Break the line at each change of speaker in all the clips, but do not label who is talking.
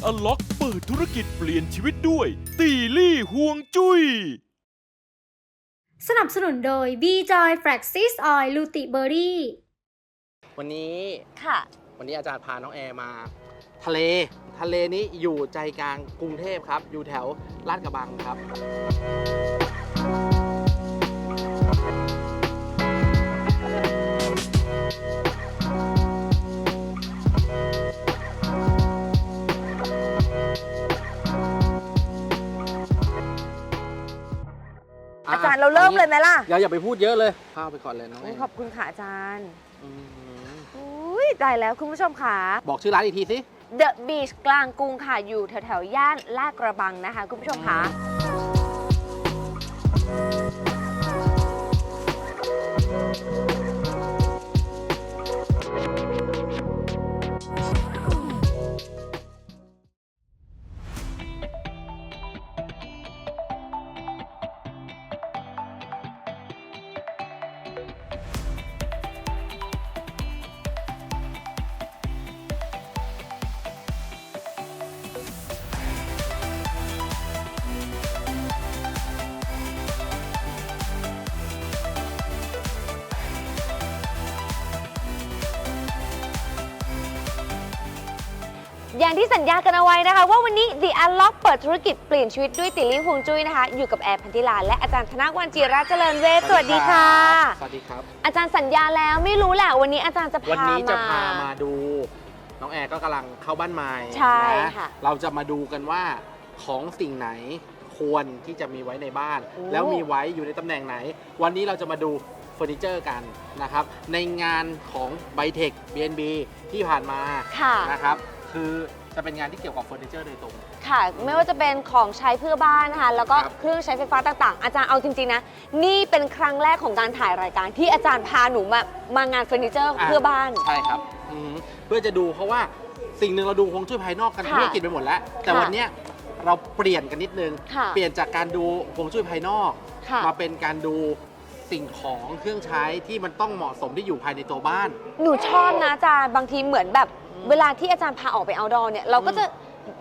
ดิ Unlock เปิดธุรกิจเปลี่ยนชีวิตด้วย ตีลี่ห่วงจุย้ย
สนับสนุนโดย B Joy Flaxseed Oil l u t i b e r r y
วันนี้
ค่ะ
วันนี้อาจารย์พาน้องแอร์มา ทะเล ทะเลนี้อยู่ใจกลางกรุงเทพครับ อยู่แถวลาดกระบังครับ
อาจารย์เราเริ่มเลยไหมล่ะ
อย่าอย่าไปพูดเยอะเลยเข้าไปก่อนเลยน้องแอ
อุ๊ย
ร์
ขอบคุณค่ะอาจารย์
อืม
อุ้ยตายแล้วคุณผู้ชมค่ะ
บอกชื่อร้านอีกทีสิ
The Beach กลางกรุงค่ะ อยู่แถวๆย่านลาดกระบังนะคะ คุณผู้ชมค่ะ สัญญากันเอาไว้นะคะ ว่าวันนี้ The Unlock เปิดธุรกิจเปลี่ยนชีวิตด้วยติลลี่ฮวงจุ้ยนะคะ อยู่กับแอร์พันธิลาและอาจารย์ธนวันจีราเจริญเวชสวัสดีค่ะ
สวัสดีครับ
อาจารย์สัญญาแล้วไม่รู้แหละวันนี้อาจารย์จะพา
วันนี้จะ
มา
พามาดู น้องแอร์ก็กำลังเข้าบ้านใหม่
ใช่
นะ
ค่ะ
เราจะมาดูกันว่าของสิ่งไหนควรที่จะมีไว้ในบ้าน
โอ้
แล้วมีไว้อยู่ในตำแหน่งไหน วันนี้เราจะมาดูเฟอร์นิเจอร์กันนะครับ ในงานของไบเทค BNB ที่ผ่านมา
ค่ะ
นะครับ คือ จะเป็นงานที่เกี่ยวกับเฟอร์นิเจอร์โดยตรง
ค่ะ ไม่ว่าจะเป็นของใช้เพื่อบ้านนะคะ แล้วก็
ครับ
เครื่องใช้ไฟฟ้าต่างๆ อาจารย์เอาจริงๆนะ นี่เป็นครั้งแรกของการถ่ายรายการ ที่อาจารย์พาหนูมามางานเฟอร์นิเจอร์เพื่อบ้าน
ใช่ครับอืมเพื่อจะดูเพราะว่าสิ่งหนึ่งเราดูฮวงจุ้ยภายนอกกัน
ค่ะ
ธุรกิจไปหมดแล้ว แต่
ค่ะ
วันเนี้ยเราเปลี่ยนกันนิดนึง
ค่ะ
เปลี่ยนจากการดูฮวงจุ้ยภายนอก
ค่ะ
มาเป็นการดูสิ่งของเครื่องใช้ที่มันต้องเหมาะสมที่อยู่ภายในตัวบ้าน
หนูชอบนะอาจารย์บางทีเหมือนแบบ เวลาที่อาจารย์พาออกไปเอาดอเนี่ยเราก็จะ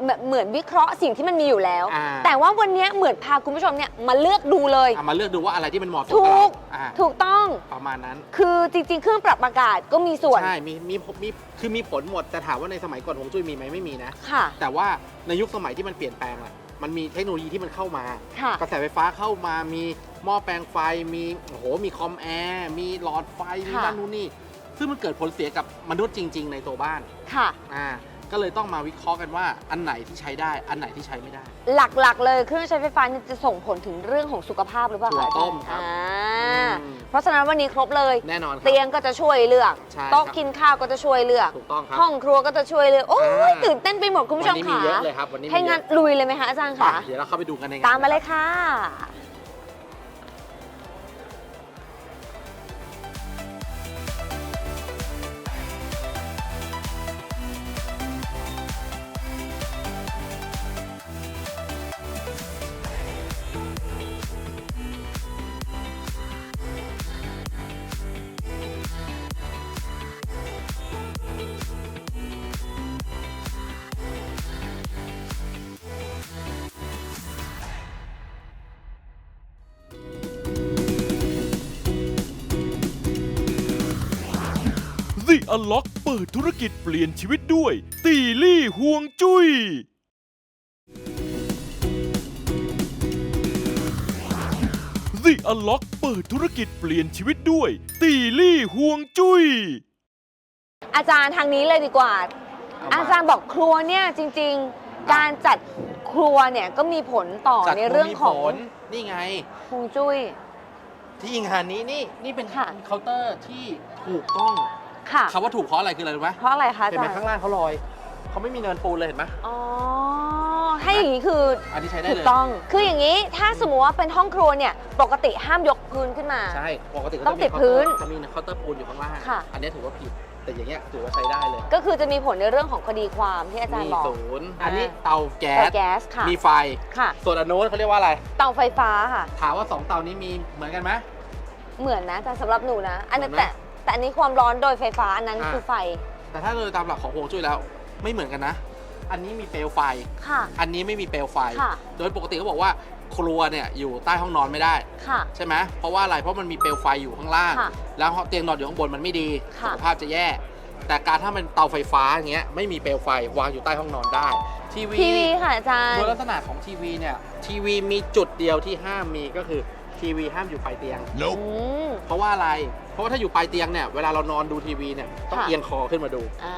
เหมือนเหมือนวิเคราะห์สิ่งที่มันมีอยู่แล้ว
อ่า
แต่ว่าวันเนี้ยเหมือนพาคุณผู้ชมเนี่ยมาเลือกดูเลย
เอามาเลือกดูว่าอะไรที่มันเหมาะสม
ถู
กับเรา
ก
อ่า
ถูกต้อง
ประมาณนั้น
คือจริง ๆ เครื่องปรับอากาศก็มีส่วน
ใช่ มี มี มี คือมีผลหมด แต่ถามว่าในสมัยก่อนฮวงจุ้ยมีไหมไม่มีนะ
ค่ะ
แต่ว่าในยุคสมัยที่มันเปลี่ยนแปลงอะมันมีเทคโนโลยีที่มันเข้ามา
ค่ะ
กระแสไฟฟ้าเข้ามา มีหม้อแปลงไฟ มี โอ้โห มีคอมแอร์ มีหลอดไฟ มี
ค่ะ
นั่นนู่นนี่ ซึ่งมันเกิดผลเสียกับมนุษย์จริง ๆ ในตัวบ้าน
ค่ะ
อ่าก็เลยต้องมาวิเคราะห์กันว่าอันไหนที่ใช้ได้ อันไหนที่ใช้ไม่ได้
หลักๆ เลยเครื่องใช้ไฟฟ้าเนี่ยจะส่งผลถึงเรื่องของสุขภาพหรือเปล่า
ถั่ว
คะอา
ต้
จาร
ม
ย์
ครับ
อ่า
อืม
เพราะฉะนั้นวันนี้ครบเลย
แน่นอนครับ
เตียงก็จะช่วยเลือก
ใช่
โต๊ะ
ครับ
กินข้าวก็จะช่วยเลือก
ถูกต้องครับ
ห้องครัวก็จะช่วยเลือกโอ้ย
อ่า
ตื่นเต้นไปหมดคุณผู้ช
วั
ม
นี้มี
ค่ะ
เยอะเลยครับวันนี้มี
ให้
เย
งั้น
อะ
ลุยเลยไหมคะอาจารย์
อะ
คะ
เดี๋ยวเราเข้าไปดูกันในงาน
ตามมาเลย
รับ
ค่ะ
ดิ Unlock เปิดธุรกิจเปลี่ยนชีวิตด้วย ตีลี่ห่วงจุย้ยดิ Unlock เปิดธุรกิจเปลี่ยนชีวิตด้วย ตีลี่ห่วงจุย้ย
อาจารย์ทางนี้เลยดีกว่า
เม
อาจารย์บอกครัวเนี่ยจริง ๆ การจัดครัวเนี่ยก็มีผลต่อ
จัด
ในเรื่องของ
มีผลนี่ไง
ฮวงจุ้ย
ที่งานนี้นี่นี่เป็น
ค่ะ
เคาน์เตอร์ที่ถูกต้อง
ค่ะ
คำว่าถูกเพราะอะไรคืออะไรรู้ไหม
เพราะอะไรคะอา
เห็น
จา
ไหม
รย์
ข้างล่างเขาลอยเขาไม่มีเนินปูนเลยเห็นไหม
อ๋อถ้าอย่างนี้คือ
อันนี้ใช้ได้
ถู
เล
ก
ย
ต้อง คืออย่างนี้ถ้าสมมติว่าเป็นห้องครัวเนี่ยปกติห้ามยกพื้นขึ้นมา
ใช่ ปกติก็
ต้อง
จะมี
ติดพื้น
จะมีเคาน์เตอร์ปูนอยู่ข้างล่าง
ค่ะ
อันนี้ถือว่าผิด แต่อย่างเงี้ยถือว่าใช้ได้เลย
ก็คือจะมีผลในเรื่องของคดีความที่อาจารย์
มี
บอก
ศูนย์
อ่า
อันนี้เตาแก๊
เตา
ส
แก๊สค่ะ
มีไฟ
ค่ะ
ส่วนอันโน้นเขาเรียกว่าอะไร
เตาไฟฟ้าค่ะ
ถามว่าสองเตานี้มีเหมือนกันไหม
เหมือนนะแต่สำหรับหนูนะ อันนั้น
เหมื
แต่
อนไหม
แต่ อันนี้ความร้อนโดยไฟฟ้าอันนั้น
อ่า
คือไฟ
แต่ถ้าโดยตามหลักของฮวงจุ้ยแล้ว ไม่เหมือนกันนะ อันนี้มีเปลวไฟ
ค่ะ
อันนี้ไม่มีเปลวไฟ
ค่ะ
โดยปกติเขาบอกว่าครัวเนี่ยอยู่ใต้ห้องนอนไม่ได้
ค่ะ
ใช่ไหมเพราะว่าอะไร เพราะมันมีเปลวไฟอยู่ข้างล่าง
ค่ะ
แล้วเตียงนอนอยู่ข้างบนมันไม่ดี
ค่ะ
สุขภาพจะแย่ แต่การถ้ามันเตาไฟฟ้าอย่างเงี้ยไม่มีเปลวไฟวางอยู่ใต้ห้องนอนได้ ทีวี
ทีวีค่ะอาจารย์
โดยลักษณะของทีวีเนี่ย ทีวีมีจุดเดียวที่ห้ามมีก็คือทีวีห้ามอยู่ปลายเตียง
อืม
เพราะว่าอะไรเพ ราะว่าถ้าอยู่ปลายเตียงเนี่ยเวลาเรานอนดูทีวีเนี่ยต้อง
ค่ะ
เอียงคอขึ้นมาดู
อ่า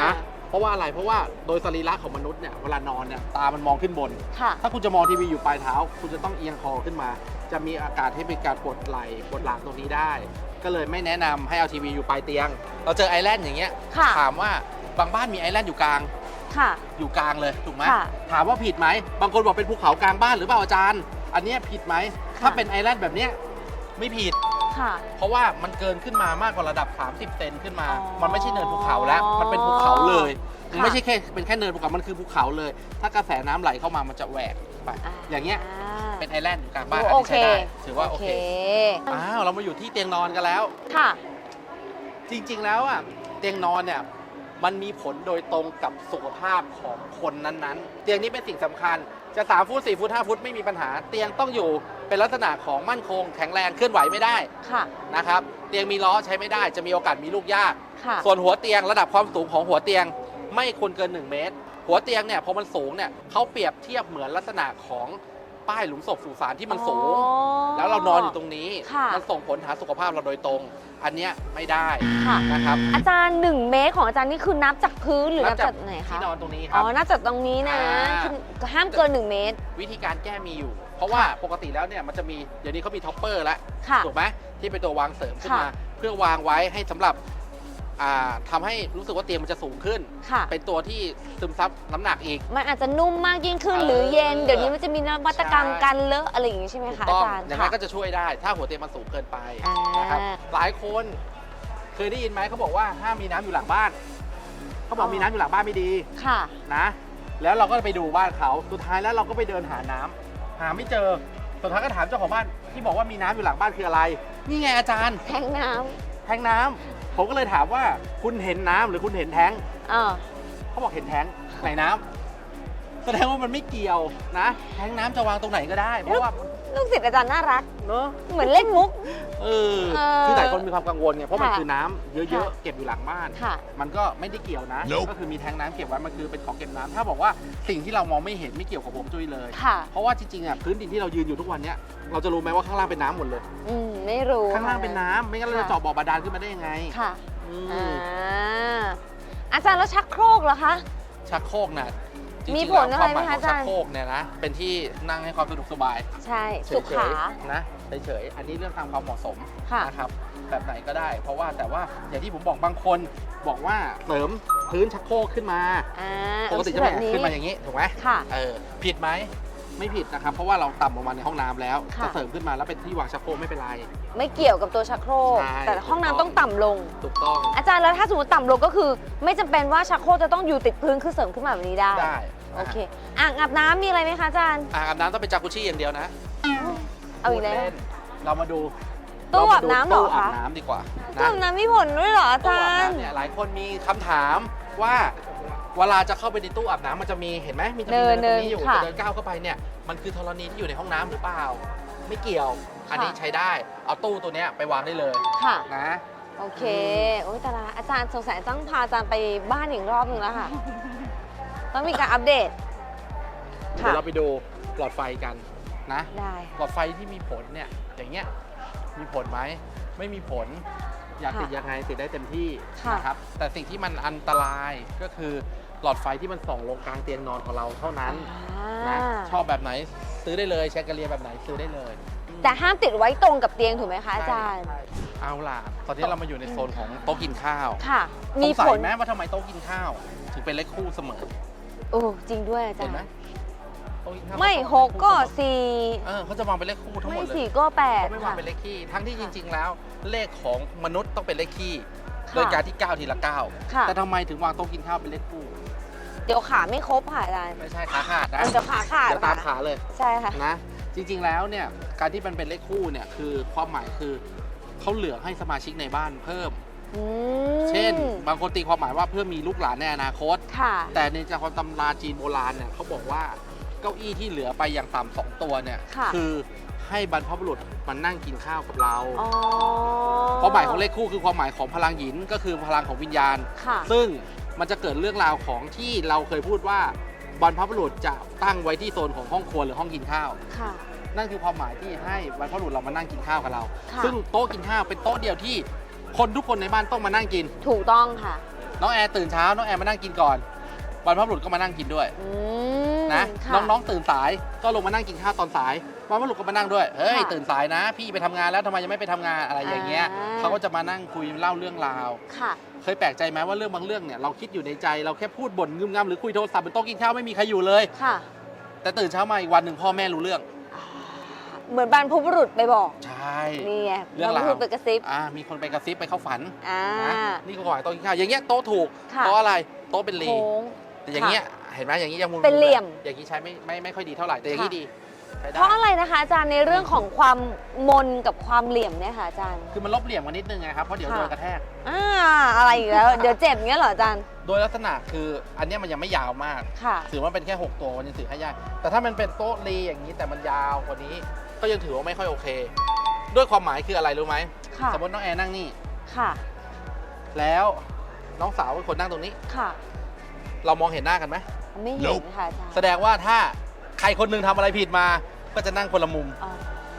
นะเพราะว่าอะไรเพราะว่าโดยสรีระของมนุษย์เนี่ยเวลานอนเนี่ยตามันมองขึ้นบน
ค่ะ
ถ้าคุณจะมองทีวีอยู่ปลายเท้า คุณจะต้องเอียงคอขึ้นมา จะมีอาการให้เป็นการปวดไหล่ปวดหลังตรงนี้ได้ ก็เลยไม่แนะนำให้เอาทีวีอยู่ปลายเตียง เราเจอไอแลนด์อย่างเงี้ย
ค่ะ
ถามว่าบางบ้านมีไอแลนด์อยู่กลาง
ค่ะ
อยู่กลางเลยถูกไหม
ค่ะ
ถามว่าผิดไหมบางคนบอกเป็นภูเขากลางบ้านหรือเปล่าอาจารย์ อันเนี้ยผิดไหม
ค่ะ
ถ้าเป็นไอแลนด์แบบเนี้ยไม่ผิด
ค่ะ
เพราะว่ามันเกินขึ้นมามากกว่าระดับ 30 เซนขึ้นมา
อ๋อ
มันไม่ใช่เนินภูเขาแล้ว มันเป็นภูเขาเลยมัน
ค่ะ
ไม่ใช่แค่เป็นแค่เนินภูเขา มันคือภูเขาเลย ถ้ากระแสน้ำไหลเข้ามา มันจะแหวกไป อย่างเงี้ย เป็นไอแลนด์อยู่กลางบ้านอัน
โอ
นี้
เค
ใช้ได้ ถือว่าโอเค
โอ
อ้าว เรามาอยู่ที่เตียงนอนกันแล้ว
ค่ะ
จริงๆ แล้วอะ เตียงนอนเนี่ย มันมีผลโดยตรงกับสุขภาพของคนนั้นๆ เตียงนี้เป็นสิ่งสำคัญ จะ3ฟุต4ฟุต5ฟุตไม่มีปัญหา เตียงต้องอยู่เป็นลักษณะของมั่นคง แข็งแรงเคลื่อนไหวไม่ได้
ค่ะ
นะครับเตียงมีล้อใช้ไม่ได้ จะมีโอกาสมีลูกยาก
ค่ะ
ส่วนหัวเตียงระดับความสูงของหัวเตียงไม่ควรเกิน 1 เมตร หัวเตียงเนี่ยพอมันสูงเนี่ยเขาเปรียบเทียบเหมือนลักษณะของป้ายหลุมศพสุสานที่มันสูง
อ๋อ
แล้วเรานอนอยู่ตรงนี้
ค่ะ
มันส่งผลหาสุขภาพเราโดยตรง อันเนี้ยไม่ได้
ค่ะ
นะครับ
อาจารย์หนึ่งเมตรของอาจารย์นี่คือนับจากพื้นหรือนับจากไหนคะ
ที่นอนตรงนี้ค
อ๋
รับ
อนับจากตรงนี้นะ
อ่า
คือห้ามเกินหนึ่งเมตร
วิธีการแก้มีอยู่ เพราะว่าปกติแล้วเนี่ยมันจะมีเดี๋ยวนี้เขามีท็อปเปอร์แล้ว
ค่ะ
ถูกไหมที่เป็นตัววางเสริมขึ้นมา
ค่ะ
เพื่อวางไว้ให้สำหรับอ่า ทำให้รู้สึกว่าเตียงมันจะสูงขึ้น
ค่ะ
เป็นตัวที่ซึมซับน้ำหนักอีก
มันอาจจะนุ่มมากยิ่งขึ้น
เออ
หรือเย็น เดี๋ยวนี้มันจะมีนวัตกรรม
ใช่
การเลอะอะไรอย่างงี้ใช่ไหม
ถูก
คะ
ต้
อา
อง
จารย์
อย่าง
ค่ะ
นั้นก็จะช่วยได้ ถ้าหัวเตียงมันสูงเกินไป
อ่าน
นะครับ หลายคนเคยได้ยินไหมเขาบอกว่าห้ามมีน้ำอยู่หลังบ้าน เขาบอกมีน้ำอยู่หลังบ้านไม่ดี
ค่ะ
นะ แล้วเราก็ไปดูบ้านเขา สุดท้ายแล้วเราก็ไปเดินหาน้ำหาไม่เจอ สุดท้ายก็ถามเจ้าของบ้านที่บอกว่ามีน้ำอยู่หลังบ้านคืออะไร นี่ไงอาจารย์
แทงน้ำ
แทงน้ำผมก็เลยถามว่าคุณเห็นน้ำหรือคุณเห็นแทง
เออ
เขาบอกเห็นแทงไหนน้ำแสดงว่ามันไม่เกี่ยวนะ แทงน้ำจะวางตรงไหนก็ได้ เพราะว่า
ลูกศิษย์อาจารย์น่ารัก
เนอะ
เหมือนเล่นมุก
เออ
เออ
คือหลายคนมีความกังวลไงเพราะมัน
ค่ะ
คือน้ำเยอะ
ค่ะ
ๆ เก็บอยู่หลังบ้าน
ค่ะ
มันก็ไม่ได้เกี่ยวนะก็คือมีแทงน้ำเก็บไว้มันคือเป็นของเก็บน้ำถ้าบอกว่าสิ่งที่เรามองไม่เห็นไม่เกี่ยวกับฮวงจุ้ยเลย
ค่ะ
เพราะว่าจริงๆอะพื้นดินที่เรายืนอยู่ทุกวันเนี้ยเราจะรู้ไหมว่าข้างล่างเป็นน้ำหมดเลย
อืม ไม่รู้
ข้างล่างเป็นน้ำไม่งั้นเราจะ
ค่ะ
เจาะบ่อบาดาลขึ้นมาได้ยังไง
ค่ะ
อื
อ่ามอาจารย์แล้วชักโครกเหรอคะ
ชักโครกน่ะ จริงๆ
มีผลอะไรไหม
แล้ววามหมาย
คะ
ของชั
อาจารย์
กโครกเนี่ยนะเป็นที่นั่งให้ความสะดวกสบาย
ใช่
เฉ
สุ
ย
ขา
ๆนะเฉยๆอันนี้เรื่องตามความเหมาะสม
ค่ะ
นะครับแบบไหนก็ได้ เพราะว่าแต่ว่าอย่างที่ผมบอกบางคนบอกว่าเสริมพื้นชักโครกขึ้นมา
อ่า
ปกติจะ
แบ
แบบ
บนี้
ขึ้นมาอย่างนี้ถูกไหม
ค่ะ
เออผิดไหมไม่ผิดนะครับ เพราะว่าเราต่ำลงมาในห้องน้ำแล้ว
ค่ะ
จะเสริมขึ้นมาแล้วเป็นที่วางชักโครกไม่เป็นไร
ไม่เกี่ยวกับตัวชักโครก
ใช่
แต่ห้องน้ำต้องต่ำลง
ถูกต้อง
อาจารย์แล้วถ้าสมมติต่ำลงก็คือ ไม่จำเป็นว่าชักโครกจะต้องอยู่ติดพื้นคือเสริมขึ้นมาแบบนี้ได้
ได้
โอเค อ่างอาบน้ำมีอะไรไหมคะอาจารย์
อ่างอาบน้ำต้องเป็นจากุชี่อย่างเดียวนะ
เอาอีกแล้ว
พูดเนเรามาดู
ตู้
เม
อาบน้ำเหรอ
ตู้อา
คะ
บน้ำดีกว่า
ตู้
นะ
อาบน้ำมีผลด้วยเหรออา
ตู้
จา
อาบ
รย์
น้ำเนี่ยหลายคนมีคำถามว่าเวลาจะเข้าไปในตู้อาบน้ำมันจะมีเห็นไหมมีจะมี
เนิน
เนินตรงนี้อยู่
ค่ะ
จะเดินก้าวเข้าไปเนี่ยมันคือธรณีที่อยู่ในห้องน้ำหรือเปล่า ไม่เกี่ยวอันนี้
ค่ะ
ใช้ได้ เอาตู้ตัวเนี้ยไปวางได้เลย
ค่ะ
นะ
โอเค โอ้ยแต่ละอาจารย์สงสัยต้องพาอาจารย์ไปบ้านอีกรอบหนึ่งแล้วค่ะ ต้องมีการอัปเดต
เดี๋
ค่ะ
ยวเราไปดูหลอดไฟกันนะ
ได้
หลอดไฟที่มีผลเนี่ย อย่างเงี้ย มีผลไหม ไม่มีผล อยาก
ค่ะ
ติดยังไงติดได้เต็มที่
ค่ะ
นะครับ แต่สิ่งที่มันอันตรายก็คือหลอดไฟที่มันส่องลงกลางเตียงนอนของเราเท่านั้นนะ
อ่า
ชอบแบบไหนซื้อได้เลยแชกเกอเรียแบบไหนซื้อได้เลย
แต่แต่ห้ามติดไว้ตรงกับเตียงถูกไหมคะอาจารย์
ใช่เอาล่ะ ตอนนี้เรามาอยู่ในโซนของโต๊ะกินข้าว
ค่ะ
ส
มี
งสั
ผ
ย
ล
ไหมว่าทำไมโต๊ะกินข้าว ถึงเป็นเลขคู่เสมอ
โอ้จริงด้วยอาจา
เห็
ร
นไหม
ย์
โต๊ะกินข้าว
ไม่
เขา
หกก็
เสมอ
สี่
เออเขาจะวางเป็นเลขคู่ทั้งหม
ไม่
ดเลย
สี่ก็แปด
เขาไม่วาง
ค่ะ
เป็นเลขคี่ทั้งที่จริง ๆ แล้ว เลขของมนุษย์ต้องเป็นเลขคี่
ค่ะ
โดยการที่ 9 ทีละ
ค่ะ
9 แต่ทำไมถึงวางโต๊ะกินข้าวเป็นเลขคู่
เดี๋ยวขาไม่ครบค่ะอาจารย์
ไม่ใช่ขาขาดนะ
เดี๋ยวขาขาด
เดี๋ยวตาม
ค่ะ
ขาเลย
ใช่ค่ะ
นะ จริง ๆ แล้วเนี่ยการที่มันเป็นเลขคู่เนี่ยคือความหมายคือเขาเหลือให้สมาชิกในบ้านเพิ่ม
อืม
เช่น บางคนตีความหมายว่าเพื่อมีลูกหลานในอนาคต
ค่ะ
แต่ในจากความตำราจีนโบราณเนี่ยเขาบอกว่าเก้าอี้ที่เหลือไปอย่างต่ำสองตัวเนี่ย
ค่ะ
อให้บรรพบุรุษมานั่งกินข้าวกับเรา
อ๋อ
ความหมายของเลขคู่คือความหมายของพลังหยินก็คือพลังของวิญญาณ
ค่ะ
ซึ่งมันจะเกิดเรื่องราวของที่เราเคยพูดว่าบรรพบุรุษจะตั้งไว้ที่โซนของห้องครัวหรือห้องกินข้าว
ค่ะ
นั่นคือความหมายที่ให้บรรพบุรุษเรามานั่งกินข้าวกับเรา
ค่ะ
ซึ่งโต๊ะกินข้าวเป็นโต๊ะเดียวที่ คนทุกคนในบ้านต้องมานั่งกิน
ถูกต้องค่ะ
น้องแอร์ตื่นเช้าน้องแอร์มานั่งกินก่อนบรรพบุรุษก็มานั่งกินด้วย
อืม
นะ
ค่ะ
น้องๆตื่นสายก็ลงมานั่งกินข้าวตอนสายบรรพบุรุษก็มานั่งด้วยเฮ้ย
ค่ะ
ตื่นสายนะ พี่ไปทำงานแล้วทำไมยังไม่ไปทำงานอะไรอย่างเงี้ย
อ่า
เขาก็จะมานั่งคุยเล่าเรื่องราว
ค่ะ
เคยแปลกใจไหมว่าเรื่องบางเรื่องเนี่ยเราคิดอยู่ในใจเราแค่พูดบ่นงึมงำหรือคุยโทรศัพท์บนโต๊ะกินข้าวไม่มีใครอยู่เลย
ค่ะ
แต่ตื่นเช้ามาอีกวันหนึ่งพ่อแม่รู้เรื่อง
เหมือนบรรพบุรุษไปบอก
ใช่
นี่ไง
เรื่อง
บร
รารว
พบุรุษไปกระซิบ
อ่ามีคนไปกระซิบไปเข้าฝัน
อ่า
นะนี่ก็ขอโต๊ะกินข้าวอย่างเงี้ยโต๊ะถูก
ค่ะ
โต๊ะอะไรโต๊ะเป็นลี
โค้ง
แต่อย่างเงี้ยเห็นไหมอย่างนี้ยังมุม
เป็นเหลี่ยม
อย่างนี้ใช้ไม่ไม่ไม่ค่อยดีเท่าไหร่แต่อย่างนี้
ค่ะ
ดีใช้ได้
เพราะอะไรนะคะอาจารย์ในเรื่องของความมนกับความเหลี่ยมเนี่ยค่ะอาจารย์
คือมันลบเหลี่ยมกันนิดนึงไงครับเพราะเดี๋ยว
ค่ะ
โดนกระแทก
อ่าอะไรอีกแล้วเดี๋ยวเจ็บเงี้ยเหรออาจารย์
โดยลักษณะคืออันเนี้ยมันยังไม่ยาวมาก
ค่ะ
ถือว่าเป็นแค่ 6 ตัวมันยังถือให้ยากแต่ถ้ามันเป็นโต๊ะรีอย่างนี้แต่มันยาวกว่านี้ ก็ยังถือว่าไม่ค่อยโอเค ด้วยความหมายคืออะไรรู้ไหม
ค่ะ
สมมติน้องแอร์นั่งนี่
ค่ะ
แล้วน้องสาวเป็นคนนั่งตรงนี้
ค่ะ
เรามองเห็นหน้ากันไหม
ไม่เห็นค่ะอาจารย์
แสดงว่าถ้าใครคนหนึงทำอะไรผิดมา ก็จะนั่งคนละมุม
อ๋อ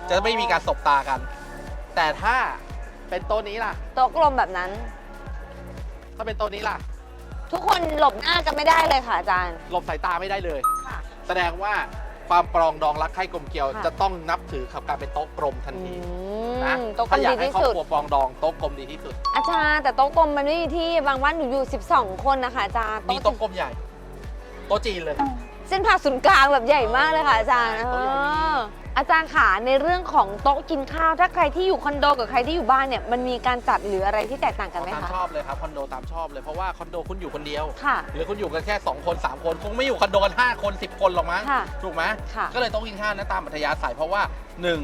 จะไม่มีการสบตากัน แต่ถ้าเป็นโต๊ะนี้ล่ะ
โต๊ะกลมแบบนั้น
ถ้าเป็นโต๊ะนี้ล่ะ
ทุกคนหลบหน้ากันไม่ได้เลยค่ะอาจารย์
หลบสายตาไม่ได้เลย
ค่ะ
แสดงว่า ความปรองดองรักใคร่กลมเกลียว
ค่ะ
จะต้องนับถือกับการเป็นโต๊ะกลมทัน
อื
ที
ม
นะ
โต๊ะกล
ถ้ามอยา
ดี
กให้
ที่
ครอบ
สุด
ครัวปรองดองโต๊ะกลมดีที่สุด
อาจารย์แต่โต๊ะกลมมันไม่มีที่บางวันหนูอยู่ 12 คนนะคะอาจารย์
มีโต๊ะกลมใหญ่ โต๊ะจีนเลย
เส้นผ่าศูนย์กลางแบบใหญ่มากเลยค่ะอาจารย์
โต๊ะใหญ่
เอ ออาจารย์ขาในเรื่องของโต๊ะกินข้าว ถ้าใครที่อยู่คอนโดกับใครที่อยู่บ้านเนี่ยมันมีการจัดหรืออะไรที่แตกต่างกันไหม
ตาม
คะ
ชอบเลยครับคอนโดตามชอบเลยเพราะว่าคอนโดคุณอยู่คนเดียว
ค่ะ
หรือคุณอยู่กันแค่ 2 คน 3 คน คงไม่อยู่คอนโดกัน5คน 10 คนหรอกมั้ง
ค่ะ
ถูกไหม
ค่ะ
ก็เลยโต๊ะกินข้าวนะตามอัธยาศัยเพราะว่าหนึ่ง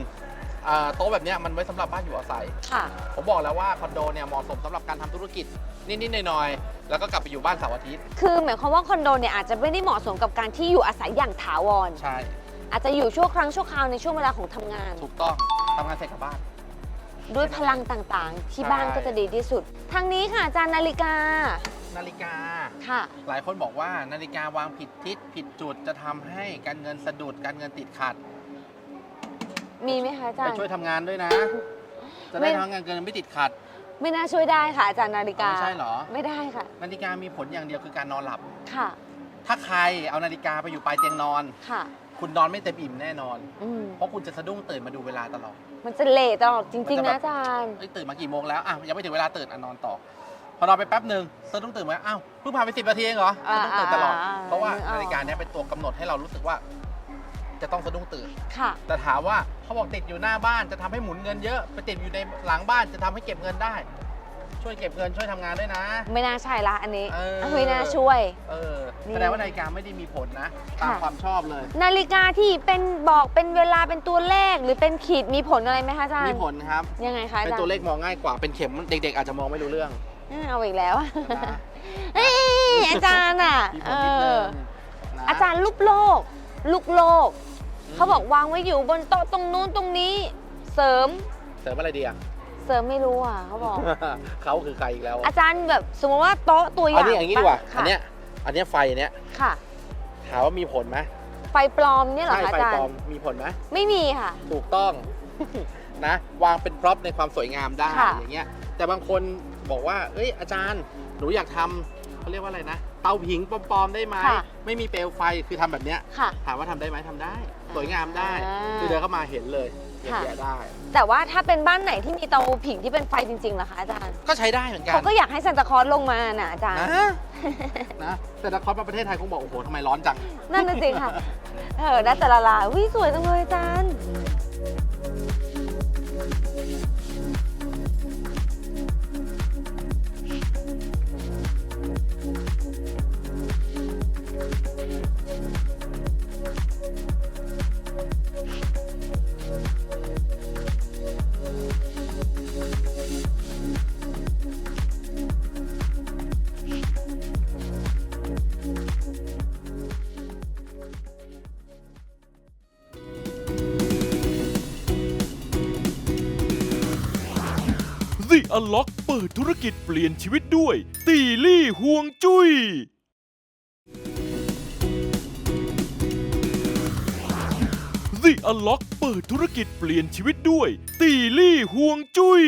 อ่าโต๊ะแบบเนี้ยมันไว้สำหรับบ้านอยู่อาศัย
ค่ะ
ผมบอกแล้วว่าคอนโดเนี่ยเหมาะสมสำหรับการทำธุรกิจนิดๆหน่อยๆแล้วก็กลับไปอยู่บ้านเสาร์อาทิตย์
คือหมายความว่าคอนโดเนี่ยอาจจะไม่ได้เหมาะสมกับการที่อยู่อาศัยอย่างถาวร
ใช่
อาจจะอยู่ชั่วครั้งชั่วคราวในช่วงเวลาของทำงาน
ถูกต้องทำงานเสร็จกลับบ้าน
ด้วยพลังต่างๆ ที่
ใช่
บ้านก็จะดีที่สุด ทางนี้ค่ะอาจารย์นาฬิกา
นาฬิกา
ค่ะ
หลายคนบอกว่านาฬิกาวางผิดทิศผิดจุดจะทำให้การเงินสะดุดการเงินติดขัด
มีไหมคะอาจาร
ไป
ย์
ช่วยทำงานด้วยนะ จะ
ไม่
ได้ทำงานเงินไม่ติดขัด
ไม่น่าช่วยได้ค่ะอาจารย์นาฬิกา
ไม่ใช่เหรอ
ไม่ได้ค่ะ
นาฬิกามีผลอย่างเดียวคือการนอนหลับ
ค่ะ
ถ้าใครเอานาฬิกาไปอยู่ปลายเตียงนอน
ค่ะ
คุณนอนไม่เต็มอิ่มแน่นอน
อืม
เพราะคุณจะสะดุ้งตื่นมาดูเวลาตลอด
มันจะเลทตลอดจริง
มัน
ๆ
จะ
นะ
แบบ
อาจารย์
เอ้ยตื่นมากี่โมงแล้วอะยังไม่ถึงเวลาตื่นอะนอนต่อ พอนอนไปแป๊บหนึ่งสะดุ้งตื่นมาอ้าวเพิ่งผ่านไปสิบนาทีเองเหรอสะดุ้งตื่นตลอด
อ่า
เพราะว่า
นึกออก
นาฬิกาเนี้ยเป็นตัวกำหนดให้เรารู้สึกว่า จะต้องสะดุ้งตื่น
ค่ะ
แต่ถามว่าเขาบอกติดอยู่หน้าบ้านจะทำให้หมุนเงินเยอะ ไปติดอยู่ในหลังบ้านจะทำให้เก็บเงินได้ ช่วยเก็บเงินช่วยทำงานด้วยนะ
ไม่น่าใช่ละอันนี้
เออ
ไม่น่าช่วย
เออ
นี่
แสดงว่านาฬิกาไม่ได้มีผลนะ ตาม
ค่ะ
ความชอบเลย
นาฬิกาที่เป็นบอกเป็นเวลาเป็นตัวเลขหรือเป็นขีดมีผลอะไรไหมคะอาจารย์
มีผลครับ
ยังไงคะอา
เป็น
จารย์
ตัวเลขมองง่ายกว่าเป็นเข็มเด็ก ๆ อาจจะมองไม่รู้เรื่อง
อ่าเอาอีกแล้ว
นะ
เอ้ยอาจารย์อะ
มีผ
เอ
ลนิดนึ
อง
นะ
อาจารย์ลูกโลก ลูกโลก
ม
เขาบอกวางไว้อยู่บนโต๊ะตรงนู้นตรงนี้ เสริม
เสริมอะไรดีอะ
เสริมไม่รู้อะเขาบอก
เขาคือใครอีกแล้ว
อาจารย์แบบสมมติว่าโต๊ะตัวอ
อัน
ย่าง
นี้อย่างนี้ดีกว่า
ค่ะ
อันเนี้ยอันเนี้ยไฟอันเนี้ย
ค่ะ
ถามว่ามีผลไหม
ไฟปลอมเนี่ยเหรอ
ใช่
คะ
ไฟ
อาจาร
ปลอม
ย์
มีผลไหม
ไม่มีค่ะ
ถูกต้อง นะ วางเป็นพร็อพในความสวยงามได้
ค่ะ
อย่างเงี้ย แต่บางคนบอกว่า เอ้ยอาจารย์หนูอยากทำเขาเรียกว่าอะไรนะเตาผิงปลอมๆได้ไหม
ค่ะ
ไม่มีเปลวไฟคือทำแบบเนี้ย
ค่ะ
ถามว่าทำได้ไหมทำได้ สวยงามได้
อ่า
คือเดินเข้ามาเห็นเลย เยอะ
ค่ะ
แยะได้
แต่ว่าถ้าเป็นบ้านไหนที่มีเตาผิงที่เป็นไฟจริงๆล่ะคะอาจารย์
ก็ใช้ได้เหมือนกัน
เขาก็อยากให้ซานตาคลอสลงมาน่ะอาจารย์
นะนะแต่ละครมาประเทศไทยคงบอกโอ้โหทำไมร้อนจัง
นั่นน่ะสิค่ะ เออน่าจะละลายวิสวยจังเลยอาจารย์
The Unlock เปิดธุรกิจเปลี่ยนชีวิตด้วย ตีลี่ห่วงจุย้ย The Unlock เปิดธุรกิจเปลี่ยนชีวิตด้วย ตีลี่ห่วงจุย้ย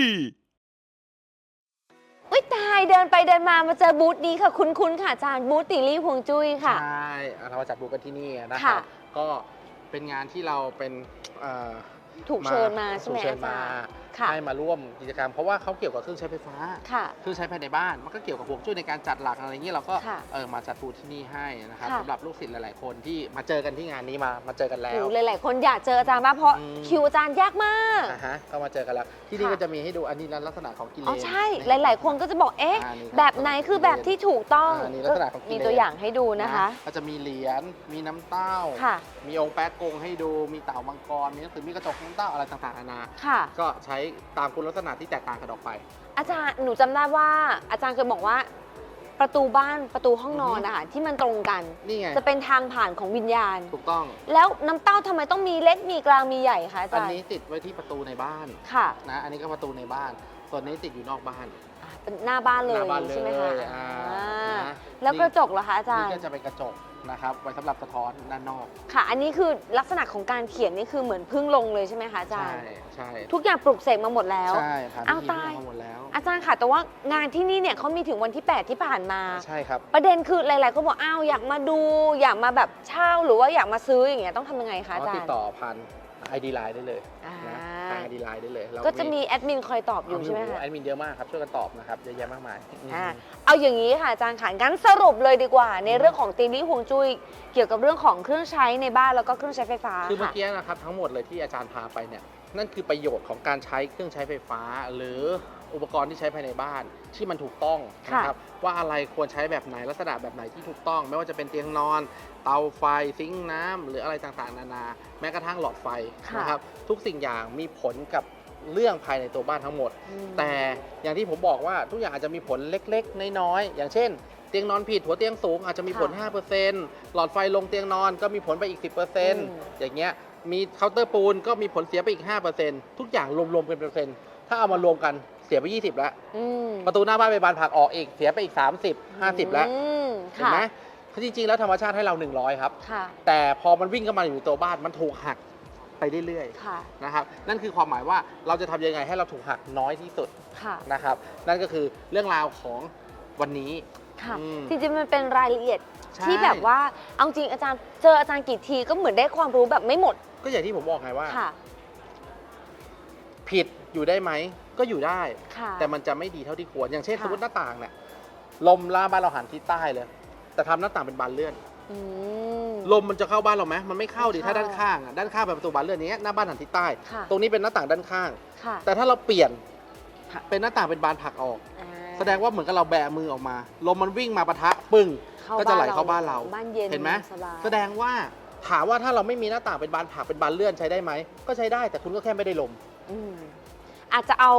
อุ้ยตายเดินไปเดินมามาเจอบูธนี้ค่ะ คุ้นๆค่ะอาจารย์บูธติลี่พวงจุ้ยค่ะ
ใช่อะเรามาจัดบูธกันที่นี่นะค
ค่ะ
รับก็เป็นงานที่เราเป็นเอ่อ
ถูกเชิญมาใช่ไหม
ถูกเชิญ
อาจามา
ร
ย์
ให้มาร่วมกิจกรรม เพราะว่าเขาเกี่ยวกับเครื่องใช้ไฟฟ้า
ค่ะ
เครื่องใช้ภายในบ้าน มันก็เกี่ยวกับห่วงจุ้ยในการจัดหลักอะไรอย่างนี้เราก็
ค่ะ
เออมาจัดบูธที่นี่ให้นะครับ
ค่ะ
สำหรับลูกศิษย์หลาย ๆ คนที่มาเจอกันที่งานนี้มามาเจอกันแล้
โอ้
ว
โหหลาย ๆ คนอยากเจออาจารย์มากเพราะ
อืม
คิวอาจารย์ยากมาก
อ่าฮะก็มาเจอกันแล้วที่นี่
ค่ะ
ก็จะมีให้ดูอันนี้ลักษณะของกิเลน
อ๋อใช่ห
นะ
ลาย ๆ คนก็จะบอกเอ๊ะ
อ่านี่ครับ
แบบไหนคือแบบที่ถูกต้อง
อ่านี่ลักษณะของกิเลน
มีตัวอย่างให้ดูนะคะ
ก็จะมีเหรียญมีน้ำเต้า
ค่ะ
มีองค์แป๊กกงให้ดูมีเต่ามังกรมีหนังสือมีกระจกน้ำเต้าอะไรต่าง ๆ นานา
ค่ะ
ก็ใช้ตามคุณลักษณะที่แตกต่างกันออกไป
อาจารย์หนูจำได้ว่าอาจารย์เคยบอกว่า ประตูบ้านประตูห้องนอน
อือฮึ
นะคะที่มันตรงกัน
นี่ไง
จะเป็นทางผ่านของวิญญาณ
ถูกต้อง
แล้วน้ำเต้าทำไมต้องมีเล็กมีกลางมีใหญ่คะอา
อัน
จารย์
นี้ติดไว้ที่ประตูในบ้าน
ค่ะ
นะอันนี้ก็ประตูในบ้าน ส่วนนี้ติดอยู่นอกบ้าน
อ่าเป็นหน้าบ้านเลย
หน้าบ้านเลย
ใช่ไหมคะ
อ่า
อ่า
นะ
แล้วกระจกเหรอคะอาจาร
นี่
ย์
ก็จะเป็นกระจก นะครับไว้สำหรับสะท้อนด้านนอก
ค่ะ อันนี้คือลักษณะของการเขียนนี่คือเหมือนพึ่งลงเลยใช่ไหมคะอาจาร
ใช่
ย์
ใช่
ทุกอย่างปลุกเสกมาหมดแล้ว
ใช่ผ่าน
อ้าว
พิธี
ตาย
มาหมดแล้ว
อาจารย์ค่ะ แต่ว่างานที่นี่เนี่ยเขามีถึงวันที่ 8 ที่ผ่านมา
ใช่ครับ
ประเด็นคือหลายๆคนบอกอ้าวอยากมาดู อยากมาแบบเช่าหรือว่าอยากมาซื้ออย่างเงี้ยต้องทำยังไงคะอา
ก็
จาร
ติด
ย์
ต่อผ่าน ID Line ได้เลย
อ่า
นะทาง ID Line ได้เลยเรา
ก็จะมีแอดมินคอยตอบอยู่ใช่ไหม
โโคะแอดมินเยอะมากครับช่วยกันตอบนะครับเยอะแยะมากมายอืม
อ่าเอาอย่างนี้ค่ะอาจารย์ค่ะงั้นสรุปเลยดีกว่า ในเรื่องของตีนี้ฮวงจุ้ยเกี่ยวกับเรื่องของเครื่องใช้ในบ้านแล้วก็เครื่องใช้ไฟฟ้า
คือเมื่อ
ค่ะ
กี้นะครับทั้งหมดเลยที่อาจารย์พาไปเนี่ยนั่นคือประโยชน์ของการใช้เครื่องใช้ไฟฟ้า หรืออุปกรณ์ที่ใช้ภายในบ้านที่มันถูกต้อง
ค่ะ
นะครับว่าอะไรควรใช้แบบไหนลักษณะแบบไหนที่ถูกต้อง ไม่ว่าจะเป็นเตียงนอน เตาไฟซิงค์น้ำหรืออะไรต่างๆ นานา แม้กระทั่งหลอดไฟ
ค่ะ
นะครับทุกสิ่งอย่างมีผลกับเรื่องภายในตัวบ้านทั้งหมด
อืม
แต่อย่างที่ผมบอกว่าทุกอย่างอาจจะมีผลเล็กๆ น้อยๆ อย่างเช่น เตียงนอนผิดหัวเตียงสูงอาจจะมีผล
ค่ะ
5%หลอดไฟลงเตียงนอนก็มีผลไปอีก
ม
10%อย่างเงี้ยมีเคาน์เตอร์ปูนก็มีผลเสียไปอีก 5%ทุกอย่างรวมๆเป็นเปอร์เซ็นต์ถ้าเอามารวมกันเสียไป 20 แล้ว
อืม
ประตูหน้าบ้านไปบานผักออกอีกเสียไปอีก 30 50 แล้ว
อืม
เห็น
ค่ะ
ไหม เพราะจริงๆ แล้วธรรมชาติให้เรา 100 ครับ
ค่ะ
แต่พอมันวิ่งเข้ามาอยู่ในตัวบ้านมันถูกหักไปเรื่อยๆ
ค่ะ
นะครับ นั่นคือความหมายว่าเราจะทำยังไงให้เราถูกหักน้อยที่สุด
ค่ะ
นะครับ นั่นก็คือเรื่องราวของวันนี้
ค่ะ
อืม
จริงๆ มันเป็นรายละเอียด
ใช่
ที่แบบว่า เอาจริงอาจารย์ เจออาจารย์กี่ทีก็เหมือนได้ความรู้แบบไม่หมด
ก็อย่างที่ผมบอกไงว่า
ค่ะ
ผิดอยู่ได้ไหมก็อยู่ได้
ค่ะ
แต่มันจะไม่ดีเท่าที่ควร อย่างเช่น
ค่ะ
สมมติหน้าต่างเนี่ยลมล่าบ้านเราหันทิศใต้เลย แต่ทำหน้าต่างเป็นบานเลื่อน
อืม
ลมมันจะเข้าบ้านเราไหมมันไม่เข้าดิ
ไม่
ถ้า
เข้า
ด้านข้างอะด้านข้างเป็นประตูบานเลื่อนอย่างเนี้ยหน้าบ้านหันทิศใต้
ค่ะ
ตรงนี้เป็นหน้าต่างด้านข้าง
ค่ะ
แต่ถ้าเราเปลี่ยนเป็นหน้าต่างเป็นบานผลักออก
อ่า
แสดงว่าเหมือนกับเราแบมือออกมา ลมมันวิ่งมาปะทะปึ้ง ก็จะไหลเข้าบ้านเรา
บ้านเย็น
เห็นไหม
สบาย
แสดงว่าถามว่าถ้าเราไม่มีหน้าต่างเป็นบานผลักเป็นบานเลื่อนใช้ได้ไหมก็ใช้ได้แต่คุณก็แค่ไม่ได้ลม
อืม อาจจะเอา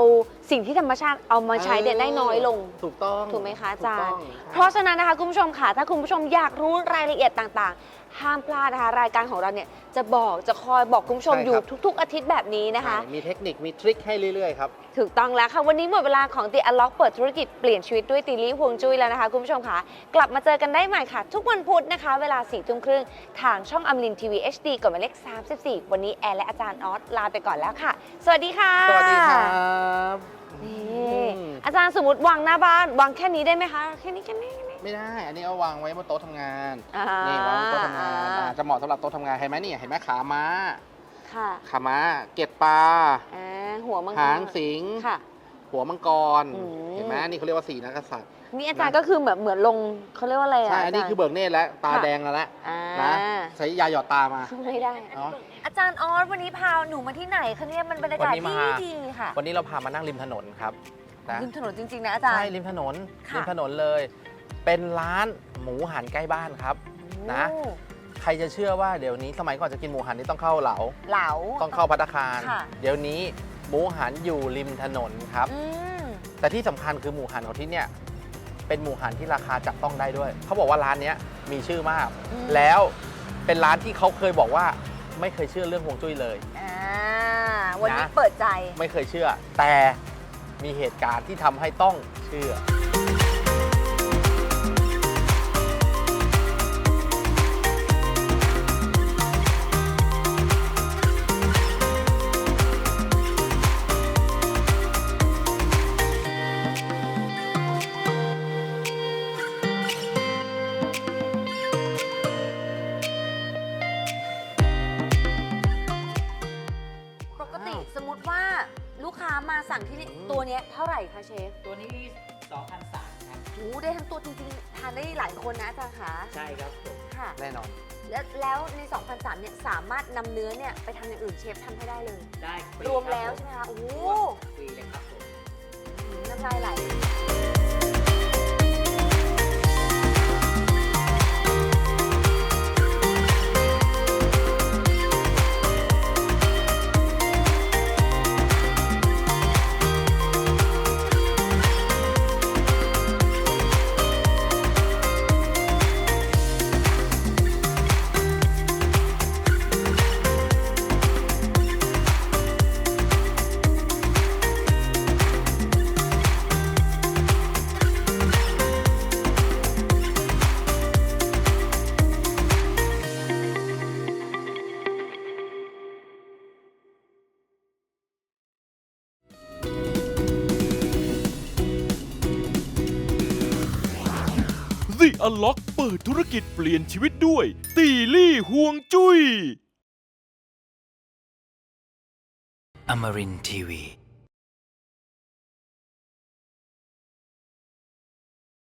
สิ่งที่ธรรมชาติเอามาใช้เนี่ยได้น้อยลง
ถูกต้อง
ถูกไหมคะอาจารย์
ถูกต้อง
เพราะฉะนั้นนะคะคุณผู้ชมค่ะถ้าคุณผู้ชมอยากรู้รายละเอียดต่างๆ ห้ามพลาดนะคะ รายการของเราเนี่ยจะบอกจะคอยบอกคุณผู้ชมอยู่ทุก ๆ อาทิตย์แบบนี้นะคะ
ใช่มีเทคนิคมีทริคให้เรื่อยๆครับ
ถูกต้องแล้วค่ะ วันนี้หมดเวลาของ The Unlock เปิดธุรกิจเปลี่ยนชีวิตด้วยตีลี่ฮวงจุ้ยแล้วนะคะ คุณผู้ชมค่ะ กลับมาเจอกันได้ใหม่ค่ะ ทุกวันพุธนะคะ เวลา4ี่ทุ่มครึ่งทางช่องอมรินทีวี HD กดหมายเลข 34 วันนี้แอร์และอาจารย์ออสลาไปก่อนแล้วค่ะ สวัสดีค่ะ
สวัสดีครับ
นี่
อืม
อาจารย์สมมติวางหน้าบ้านวางแค่นี้ได้ไหมคะ แค่นี้แค่นี้แค่นี้
ไม่ได้ อันนี้เอาวางไว้บนโต๊ะทำงาน
อ่า
นี่วางบนโต๊ะทำงาน
อ่า
อ่าจะเหมาะสำหรับโต๊ะทำงานเห็นไหมเนี่ยเห็นไหมขาม้า
ค่ะ
ขาม้า เก็บปลา
อ่าหัวมังกร
หางสิง
ค่ะ
หัวมังกร
อืม
เห็นไหมนี่เขาเรียกว่าสีนักษัตริย์
นี่อาจารย์ก็คือเหมือนเหมือนลงเขาเรียกว่าอะไรอะ
ใช่ อันนี้า
จารย์
คือเบิกเนตรแล้วตา
ค่ะ
แดงแล้วละ
อ่า
นะใช้ยาหยอดตามา
ไม่ได้
เนาะ
อาจารย์ออสวันนี้พาหนูมาที่ไหนคะเนี่ยมันบรรยากาศ
วันนี้
ดี
มา
ดีค่ะ
วันนี้เราพามานั่งริมถนนครับนะ
ริมถนนจริงๆนะอาจารย์
ใช่ริมถนน
ค่ะ
ริมถนนเลย เป็นร้านหมูหันใกล้บ้านครับนะ
โอ้
ใครจะเชื่อว่าเดี๋ยวนี้สมัยก่อนจะกินหมูหันนี่ต้องเข้าเหลา
เหลา
ต้องเข้าพัตตาคาร
ค่ะ
เดี๋ยวนี้หมูหันอยู่ริมถนนครับ
อืม
แต่ที่สำคัญคือหมูหันของที่เนี่ยเป็นหมูหันที่ราคาจับต้องได้ด้วย เขาบอกว่าร้านเนี้ยมีชื่อมาก
อืม
แล้วเป็นร้านที่เขาเคยบอกว่าไม่เคยเชื่อเรื่องฮวงจุ้ยเลย
อ่าวันนี้
นะ
เปิดใจ
ไม่เคยเชื่อ แต่มีเหตุการณ์ที่ทำให้ต้องเชื่อ
มาสั่งที่นี่ตัวเนี้ยเท่าไหร่คะเชฟ
ตัวนี้2,003ครับ
โอ้ได้ทั้งตัวจริงๆ ทานได้หลายคนนะอาจารย์คะ
ใช่ครับผม
ค่ะ
แน่นอน
แล้วแล้วใน 2003เนี่ยสามารถนำเนื้อเนี่ยไปทำอย่างอื่นเชฟทำให้ได้เลย
ได้ฟ
รวม
คบ
แล้ว
ผ
ใช่ไหมคะ โอ้โห
ฟรีเลยครับผม
น้ำลายไหล
The Unlock เปิดธุรกิจเปลี่ยนชีวิตด้วย ตีลี่ห่วงจุ้ย
Amarin Tiwi.